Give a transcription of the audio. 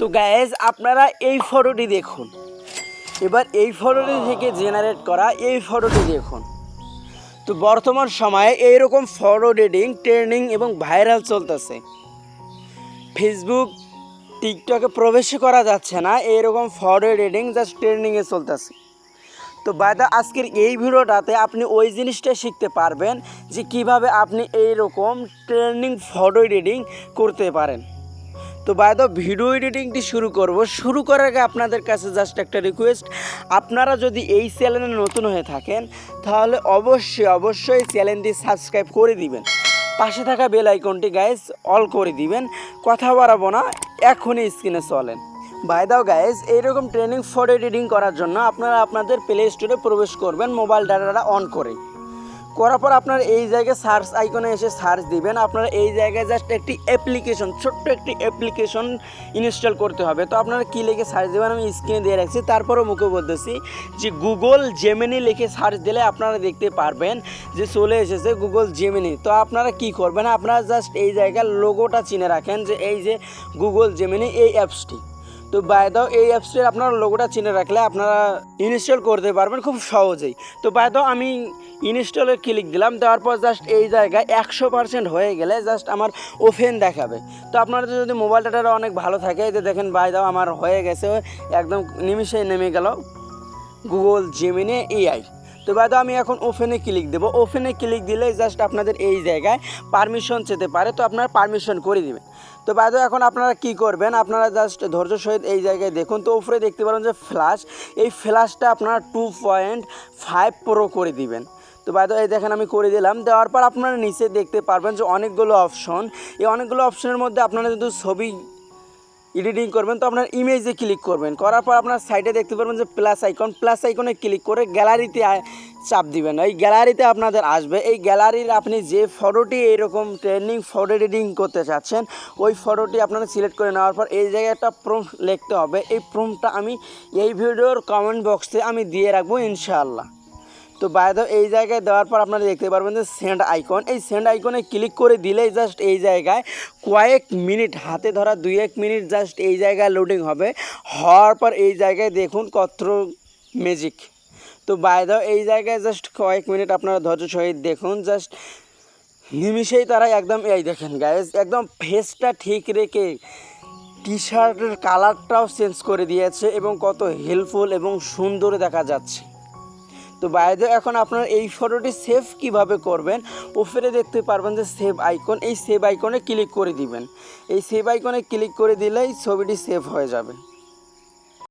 তো গ্যাস আপনারা এই ফটোটি দেখুন। এবার এই ফটোটি থেকে জেনারেট করা এই ফটোটি দেখুন। তো বর্তমান সময়ে এইরকম ফটো এডিটিং ট্রেন্ডিং এবং ভাইরাল চলতেছে। ফেসবুক টিকটকে প্রবেশ করা যাচ্ছে না, এইরকম ফটো এডিটিং জাস্ট ট্রেন্ডিংয়ে চলতেছে। তো বায়দা আজকের এই ভিডিওটাতে আপনি ওই জিনিসটা শিখতে পারবেন যে কীভাবে আপনি এইরকম ট্রেন্ডিং ফটো এডিটিং করতে পারেন। তো বায়দা ভিডিও এডিটিংটি শুরু করব। শুরু করার আগে আপনাদের কাছে জাস্ট একটা রিকোয়েস্ট আপনারা যদি এই চ্যানেলে নতুন হয়ে থাকেন, তাহলে অবশ্যই অবশ্যই চ্যানেলটি সাবস্ক্রাইব করে দিবেন। পাশে থাকা বেল আইকনটি গাইস অল করে দিবেন। কথা বাড়াবো না, এখনই স্ক্রিনে চলেন। বাই দাও গাইজ এইরকম ট্রেনিং ফটো এডিটিং করার জন্য আপনারা আপনাদের প্লে স্টোরে প্রবেশ করবেন মোবাইল ডাটাটা অন করে। করার পর আপনার এই জায়গায় সার্চ আইকনে এসে সার্চ দিবেন। আপনারা এই জায়গায় জাস্ট একটি অ্যাপ্লিকেশন ছোট্ট একটি অ্যাপ্লিকেশন ইনস্টল করতে হবে। তো আপনারা কী লিখে সার্চ দেবেন? আমি স্ক্রিনে দিয়ে রাখছি। তারপরও মুখে বলতেছি যে গুগল জেমিনি লিখে সার্চ দিলে আপনারা দেখতে পারবেন যে চলে এসেছে গুগল জেমিনি তো আপনারা কি করবেন? আপনারা জাস্ট এই জায়গার লোগোটা চিনে রাখেন যে এই যে গুগল জেমিনি এই অ্যাপসটি। তো বাই দাও এই অ্যাপসের আপনার লোগোটা চিনে রাখলে আপনারা ইনস্টল করতে পারবেন খুব সহজেই। তো বাই দাও আমি ইনস্টলে ক্লিক দিলাম, দেওয়ার পর জাস্ট এই জায়গায় একশো পার্সেন্ট হয়ে গেলে জাস্ট আমার ওফেন দেখাবে। তো আপনারা যদি মোবাইল ডাটাটা অনেক ভালো থাকে যে দেখেন বাই দাও আমার হয়ে গেছে, একদম নিমিষেই নেমে গেল। গুগল জেমিনে এআই তো বাদ আমি এখন ওপেনে ক্লিক দেবো। ওপেনে ক্লিক দিলে জাস্ট আপনাদের এই জায়গায় পারমিশন চেতে পারে, তো আপনারা পারমিশন করে দিবেন। তো বাদ এখন আপনারা কি করবেন? আপনারা জাস্ট ধৈর্য সহিত এই জায়গায় দেখুন, তো উপরে দেখতে পারেন যে ফ্ল্যাশ এই ফ্ল্যাশটা আপনারা টু পয়েন্ট ফাইভ প্রো করে দিবেন। তো বাদ এই দেখেন আমি করে দিলাম। দেওয়ার পর আপনারা নিচে দেখতে পারবেন যে অনেকগুলো অপশন এই অনেকগুলো অপশনের মধ্যে আপনারা যদি ছবি এডিটিং করবেন, তো আপনার ইমেজে ক্লিক করবেন। করার পর আপনার সাইডে দেখতে পারবেন যে প্লাস আইকন প্লাস আইকনে ক্লিক করে গ্যালারিতে চাপ দিবেন। এই গ্যালারিতে আপনাদের আসবে। এই গ্যালারির আপনি যে ফটোটি এইরকম ট্রেন্ডিং ফটো এডিটিং করতে চাচ্ছেন, ওই ফটোটি আপনারা সিলেক্ট করে নেওয়ার পর এই জায়গায় একটা প্রুফ লিখতে হবে। এই প্রুফটা আমি এই ভিডিওর কমেন্ট বক্সে আমি দিয়ে রাখব ইনশাআল্লাহ। তো বাইদ এই জায়গায় দেওয়ার পর আপনারা দেখতে পারবেন যে সেন্ড আইকন এই সেন্ড আইকনে ক্লিক করে দিলেই জাস্ট এই জায়গায় কয়েক মিনিট হাতে ধরা দুই এক মিনিট জাস্ট এই জায়গায় লোডিং হবে। হওয়ার পর এই জায়গায় দেখুন কত ম্যাজিক তো বাইদ এই জায়গায় জাস্ট কয়েক মিনিট আপনারা ধৈর্য সহিত দেখুন জাস্ট নিমিষেই তারা একদম, এই দেখেন গায়েস একদম ফেসটা ঠিক রেখে টি শার্টের কালারটাও চেঞ্জ করে দিয়েছে এবং কত হেল্পফুল এবং সুন্দর দেখা যাচ্ছে। তো বাইরে এখন আপনার এই ফটোটি সেভ কীভাবে করবেন? উপরে দেখতে পারবেন যে সেভ আইকন এই সেভ আইকনে ক্লিক করে দিবেন। এই সেভ আইকনে ক্লিক করে দিলেই ছবিটি সেভ হয়ে যাবে।